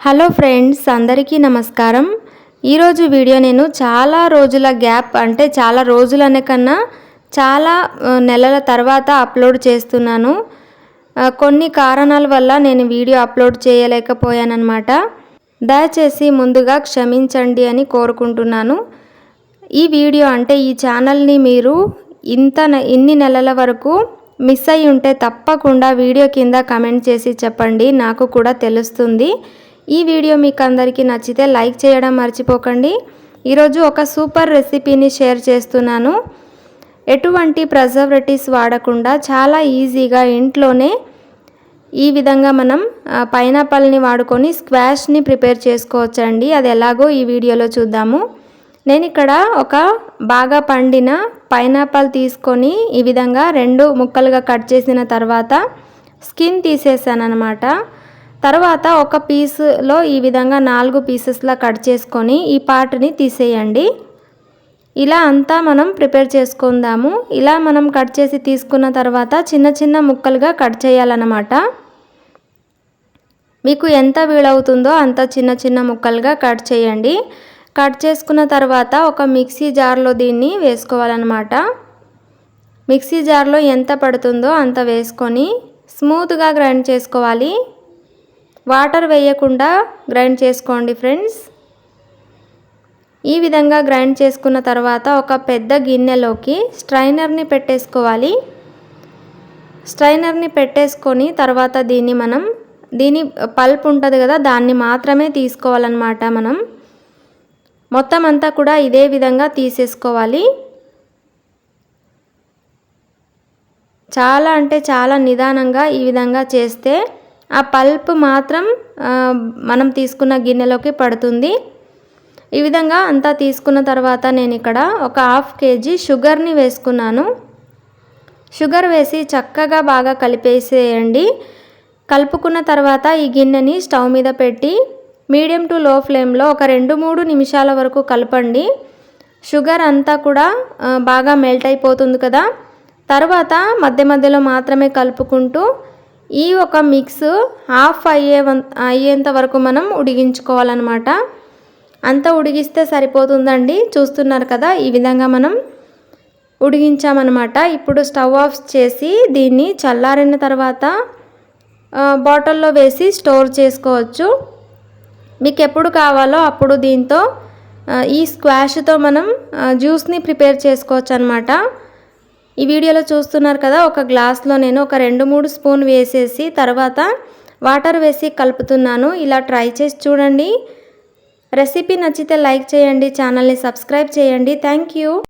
Hello friends అందరికీ నమస్కారం. ఈరోజు వీడియో నేను చాలా రోజుల గ్యాప్ అంటే చాలా రోజులనే కన్నా చాలా నెలల తర్వాత అప్లోడ్ చేస్తున్నాను. కొన్ని కారణాల వల్ల నేను వీడియో అప్లోడ్ చేయలేకపోయానమాట దయచేసి ముందుగా క్షమించండి అని కోరుకుంటున్నాను. ఈ వీడియో అంటే ఈ ఛానల్ని మీరు ఇంత ఇన్ని నెలల వరకు మిస్ అయి ఉంటే తప్పకుండా వీడియో కింద కమెంట్ చేసి చెప్పండి. నాకు కూడా తెలుస్తుంది. ఈ వీడియో మీకు అందరికీ నచ్చితే లైక్ చేయడం మర్చిపోకండి. ఈరోజు ఒక సూపర్ రెసిపీని షేర్ చేస్తున్నాను. ఎటువంటి ప్రిజర్వేటివ్స్ వాడకుండా చాలా ఈజీగా ఇంట్లోనే ఈ విధంగా మనం పైనాపల్ని వాడుకొని స్క్వాష్ని ప్రిపేర్ చేసుకోవచ్చండి. అది ఎలాగో ఈ వీడియోలో చూద్దాము. నేను ఇక్కడ ఒక బాగా పండిన పైనాపల్ తీసుకొని ఈ విధంగా రెండు ముక్కలుగా కట్ చేసిన తర్వాత స్కిన్ తీసేసాను అనమాట తర్వాత ఒక పీస్లో ఈ విధంగా నాలుగు పీసెస్లా కట్ చేసుకొని ఈ పార్ట్ని తీసేయండి. ఇలా అంతా మనం ప్రిపేర్ చేసుకుందాము. ఇలా మనం కట్ చేసి తీసుకున్న తర్వాత చిన్న చిన్న ముక్కలుగా కట్ చేయాలన్నమాట. మీకు ఎంత వీలవుతుందో అంత చిన్న చిన్న ముక్కలుగా కట్ చేయండి. కట్ చేసుకున్న తర్వాత ఒక మిక్సీ జార్లో దీన్ని వేసుకోవాలన్నమాట. మిక్సీ జార్లో ఎంత పడుతుందో అంత వేసుకొని స్మూత్గా గ్రైండ్ చేసుకోవాలి. వాటర్ వేయకుండా గ్రైండ్ చేసుకోండి ఫ్రెండ్స్. ఈ విధంగా గ్రైండ్ చేసుకున్న తర్వాత ఒక పెద్ద గిన్నెలోకి స్ట్రైనర్ని పెట్టేసుకోవాలి. స్ట్రైనర్ని పెట్టేసుకొని తర్వాత దీన్ని మనం దీని పల్ప్ ఉంటుంది కదా దాన్ని మాత్రమే తీసుకోవాలన్నమాట మనం. మొత్తం అంతా కూడా ఇదే విధంగా తీసేసుకోవాలి. చాలా అంటే చాలా నిదానంగా ఈ విధంగా చేస్తే ఆ పల్ప్ మాత్రం మనం తీసుకున్న గిన్నెలోకి పడుతుంది. ఈ విధంగా అంతా తీసుకున్న తర్వాత నేను ఇక్కడ ఒక హాఫ్ కేజీ షుగర్ని వేసుకున్నాను. షుగర్ వేసి చక్కగా బాగా కలిపేసేయండి. కలుపుకున్న తర్వాత ఈ గిన్నెని స్టవ్ మీద పెట్టి మీడియం టు లో ఫ్లేమ్లో ఒక రెండు మూడు నిమిషాల వరకు కలపండి. షుగర్ అంతా కూడా బాగా మెల్ట్ అయిపోతుంది కదా. తర్వాత మధ్య మధ్యలో మాత్రమే కలుపుకుంటూ ఈ ఒక మిక్స్ హాఫ్ అయ్యే అయ్యేంత వరకు మనం ఉడిగించుకోవాలన్నమాట అంత ఉడిగిస్తే సరిపోతుందండి. చూస్తున్నారు కదా ఈ విధంగా మనం ఉడిగించామన్నమాట ఇప్పుడు స్టవ్ ఆఫ్ చేసి దీన్ని చల్లారిన తర్వాత బాటిల్లో వేసి స్టోర్ చేసుకోవచ్చు. మీకు ఎప్పుడు కావాలో అప్పుడు దీంతో ఈ స్క్వాష్తో మనం జ్యూస్ని ప్రిపేర్ చేసుకోవచ్చు అనమాట ఈ వీడియోలో చూస్తున్నారు కదా ఒక గ్లాస్లో నేను ఒక రెండు మూడు స్పూన్ వేసేసి తర్వాత వాటర్ వేసి కలుపుతున్నాను. ఇలా ట్రై చేసి చూడండి. రెసిపీ నచ్చితే లైక్ చేయండి ఛానల్ని సబ్స్క్రైబ్ చేయండి. Thank you.